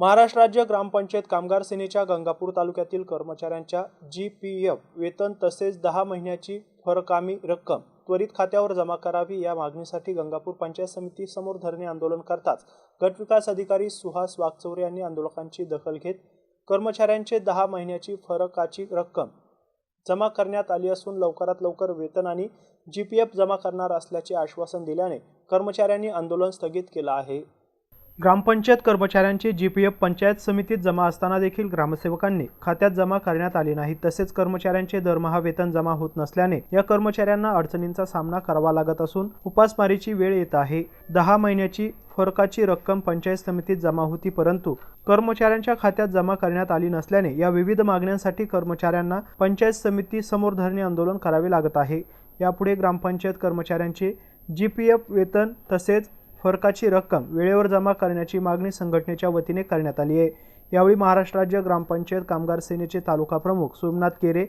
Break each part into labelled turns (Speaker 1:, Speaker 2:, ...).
Speaker 1: महाराष्ट्र राज्य ग्रामपंचायत कामगार सेनेच्या गंगापूर तालुक्यातील कर्मचाऱ्यांच्या जी पी एफ वेतन तसेच दहा महिन्याची फरकामी रक्कम त्वरित खात्यावर जमा करावी या मागणीसाठी गंगापूर पंचायत समिती समोर धरणे आंदोलन करताच गटविकास अधिकारी सुहास वागचौरे यांनी आंदोलकांची दखल घेत कर्मचाऱ्यांचे दहा महिन्याची फरकाची रक्कम जमा करण्यात आली असून लवकरात लवकर वेतन आणि जी पी एफ जमा करणार असल्याचे आश्वासन दिल्याने कर्मचाऱ्यांनी आंदोलन स्थगित केलं आहे. ग्रामपंचायत कर्मचाऱ्यांचे जी पी एफ पंचायत समितीत जमा असताना देखील ग्रामसेवकांनी खात्यात जमा करण्यात आले नाही. तसेच कर्मचाऱ्यांचे दरमहा वेतन जमा होत नसल्याने या कर्मचाऱ्यांना अडचणींचा सामना करावा लागत असून उपासमारीची वेळ येत आहे. दहा महिन्याची फरकाची रक्कम पंचायत समितीत जमा होती परंतु कर्मचाऱ्यांच्या खात्यात जमा करण्यात आली नसल्याने या विविध मागण्यांसाठी कर्मचाऱ्यांना पंचायत समिती समोर धरणे आंदोलन करावे लागत आहे. यापुढे ग्रामपंचायत कर्मचाऱ्यांचे जी पी एफ वेतन तसेच फरकाची रक्कम वेळेवर जमा करण्याची मागणी संघटनेच्या वतीने करण्यात आली आहे. यावेळी महाराष्ट्र राज्य ग्रामपंचायत कामगार सेनेचे तालुका प्रमुख सोमनाथ केरे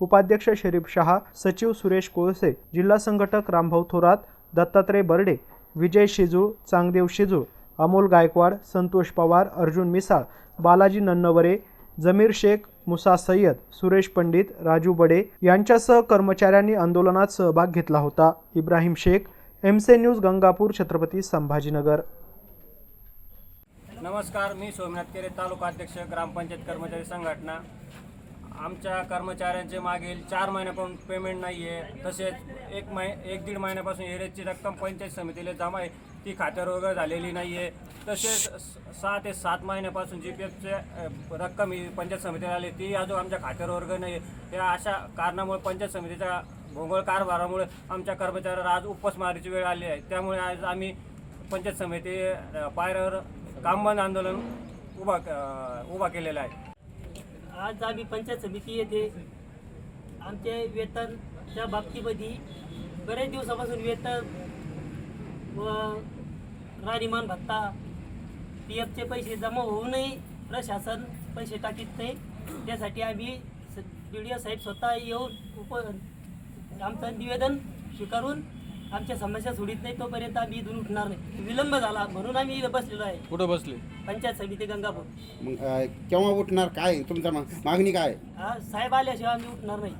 Speaker 1: उपाध्यक्ष शरीफ शहा सचिव सुरेश कोळसे जिल्हा संघटक रामभाऊ थोरात दत्तात्रय बर्डे विजय शिजूळ चांगदेव शिजूळ अमोल गायकवाड संतोष पवार अर्जुन मिसाळ बालाजी नन्नवरे जमीर शेख मुसा सय्यद सुरेश पंडित राजू बडे यांच्यासह कर्मचाऱ्यांनी आंदोलनात सहभाग घेतला होता. इब्राहिम शेख एमसे न्यूज गंगापूर छत्रपती संभाजीनगर.
Speaker 2: नमस्कार मी सोमनाथ केरे तालुका अध्यक्ष ग्रामपंचायत कर्मचारी संघटना. आमच्या कर्मचाऱ्यांचे मागील चार महिन्यापासून पेमेंट नाही आहे तसेच एक महि एक दीड महिन्यापासून एरेजची रक्कम पंचायत समितीला जमा आहे. ती खात्यावर वगैरे झालेली नाही आहे तसेच सहा ते सात महिन्यापासून जी पी एफचे रक्कम ही पंचायत समितीला आली. ती अजून आमच्या खात्यावर वर्ग नाही आहे या अशा कारणामुळे पंचायत समितीच्या भोंगळ कारभारामुळे आमच्या कर्मचाऱ्याला आज उपासमारीची वेळ आली आहे. त्यामुळे आज आम्ही पंचायत समिती पायऱ्यावर पायऱ्यावर कामबंद आंदोलन उभा उभा केलेलं आहे.
Speaker 3: आज आम्ही पंचायत समिती येथे आमचे वेतनच्या बाबतीमध्ये बरेच दिवसापासून वेतन व राहणीमान भत्ता पी एफचे पैसे जमा होऊनही प्रशासन पैसे टाकीत नाही. त्यासाठी आम्ही बी डी ओ साहेब स्वतः येऊन उप आमचं निवेदन स्वीकारून आमच्या समस्या सोडित नाही तोपर्यंत आम्ही इथून उठणार नाही. विलंब झाला म्हणून आम्ही इथं बसलेलो आहे.
Speaker 4: कुठं बसले?
Speaker 3: पंचायत समिती गंगापूर.
Speaker 4: मग अं, केव्हा उठणार काय? तुमचा मा- मागणी काय?
Speaker 3: हा साहेब आल्याशिवाय आम्ही उठणार नाही.